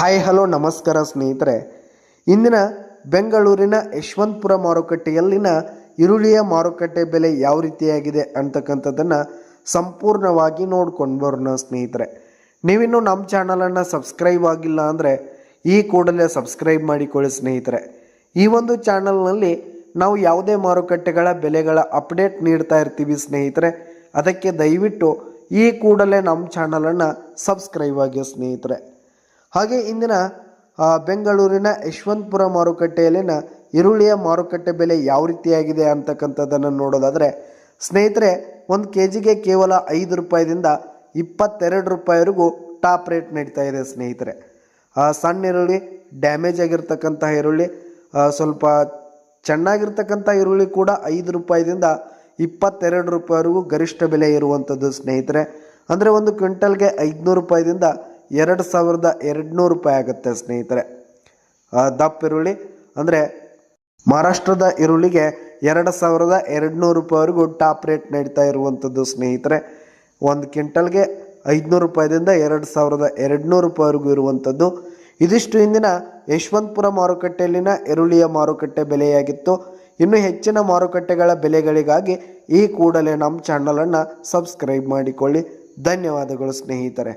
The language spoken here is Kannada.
ಹಾಯ್ ಹಲೋ, ನಮಸ್ಕಾರ ಸ್ನೇಹಿತರೆ. ಇಂದಿನ ಬೆಂಗಳೂರಿನ ಯಶವಂತಪುರ ಮಾರುಕಟ್ಟೆಯಲ್ಲಿನ ಈರುಳ್ಳಿಯ ಮಾರುಕಟ್ಟೆ ಬೆಲೆ ಯಾವ ರೀತಿಯಾಗಿದೆ ಅಂತಕ್ಕಂಥದ್ದನ್ನು ಸಂಪೂರ್ಣವಾಗಿ ನೋಡ್ಕೊಂಡು ಬರೋಣ ಸ್ನೇಹಿತರೆ. ನೀವಿನ್ನೂ ನಮ್ಮ ಚಾನಲನ್ನು ಸಬ್ಸ್ಕ್ರೈಬ್ ಆಗಿಲ್ಲ ಅಂದರೆ ಈ ಕೂಡಲೇ ಸಬ್ಸ್ಕ್ರೈಬ್ ಮಾಡಿಕೊಳ್ಳಿ ಸ್ನೇಹಿತರೆ. ಈ ಒಂದು ಚಾನಲ್ನಲ್ಲಿ ನಾವು ಯಾವುದೇ ಮಾರುಕಟ್ಟೆಗಳ ಬೆಲೆಗಳ ಅಪ್ಡೇಟ್ ನೀಡ್ತಾ ಇರ್ತೀವಿ ಸ್ನೇಹಿತರೆ. ಅದಕ್ಕೆ ದಯವಿಟ್ಟು ಈ ಕೂಡಲೇ ನಮ್ಮ ಚಾನಲನ್ನು ಸಬ್ಸ್ಕ್ರೈಬ್ ಆಗಿ ಸ್ನೇಹಿತರೆ. ಹಾಗೆ ಇಂದಿನ ಬೆಂಗಳೂರಿನ ಯಶವಂತಪುರ ಮಾರುಕಟ್ಟೆಯಲ್ಲಿನ ಈರುಳ್ಳಿಯ ಮಾರುಕಟ್ಟೆ ಬೆಲೆ ಯಾವ ರೀತಿಯಾಗಿದೆ ಅಂತಕ್ಕಂಥದ್ದನ್ನು ನೋಡೋದಾದರೆ, ಸ್ನೇಹಿತರೆ, ಒಂದು ಕೆ ಜಿಗೆ ಕೇವಲ ಐದು ರೂಪಾಯಿದಿಂದ ಇಪ್ಪತ್ತೆರಡು ರೂಪಾಯಿವರೆಗೂ ಟಾಪ್ ರೇಟ್ ನಡೀತಾ ಇದೆ ಸ್ನೇಹಿತರೆ. ಸಣ್ಣ ಈರುಳ್ಳಿ, ಡ್ಯಾಮೇಜ್ ಆಗಿರ್ತಕ್ಕಂತಹ ಈರುಳ್ಳಿ ಸ್ವಲ್ಪ ಚೆನ್ನಾಗಿರ್ತಕ್ಕಂಥ ಈರುಳ್ಳಿ ಕೂಡ ಐದು ರೂಪಾಯಿದಿಂದ ಇಪ್ಪತ್ತೆರಡು ರೂಪಾಯಿವರೆಗೂ ಗರಿಷ್ಠ ಬೆಲೆ ಇರುವಂಥದ್ದು ಸ್ನೇಹಿತರೆ. ಅಂದರೆ ಒಂದು ಕ್ವಿಂಟಲ್ಗೆ ಐದುನೂರು ರೂಪಾಯಿದಿಂದ ಎರಡು ಸಾವಿರದ ಎರಡುನೂರು ರೂಪಾಯಿ ಆಗುತ್ತೆ, ಸ್ನೇಹಿತರೆ. ದಪ್ಪ ಈರುಳ್ಳಿ, ಅಂದರೆ ಮಹಾರಾಷ್ಟ್ರದ ಈರುಳ್ಳಿಗೆ ಎರಡು ಸಾವಿರದ ಎರಡುನೂರು ರೂಪಾಯಿವರೆಗೂ ಟಾಪ್ ರೇಟ್ ನಡೀತಾ ಇರುವಂಥದ್ದು, ಸ್ನೇಹಿತರೆ. ಒಂದು ಕ್ವಿಂಟಲ್ಗೆ ಐದುನೂರು ರೂಪಾಯಿದಿಂದ ಎರಡು ಸಾವಿರದ ಎರಡುನೂರು ರೂಪಾಯಿವರೆಗೂ ಇರುವಂಥದ್ದು. ಇದಿಷ್ಟು ಇಂದಿನ ಯಶವಂತಪುರ ಮಾರುಕಟ್ಟೆಯಲ್ಲಿನ ಈರುಳ್ಳಿಯ ಮಾರುಕಟ್ಟೆ ಬೆಲೆಯಾಗಿತ್ತು. ಇನ್ನು ಹೆಚ್ಚಿನ ಮಾರುಕಟ್ಟೆಗಳ ಬೆಲೆಗಳಿಗಾಗಿ ಈ ಕೂಡಲೇ ನಮ್ಮ ಚಾನಲನ್ನು ಸಬ್ಸ್ಕ್ರೈಬ್ ಮಾಡಿಕೊಳ್ಳಿ. ಧನ್ಯವಾದಗಳು, ಸ್ನೇಹಿತರೆ.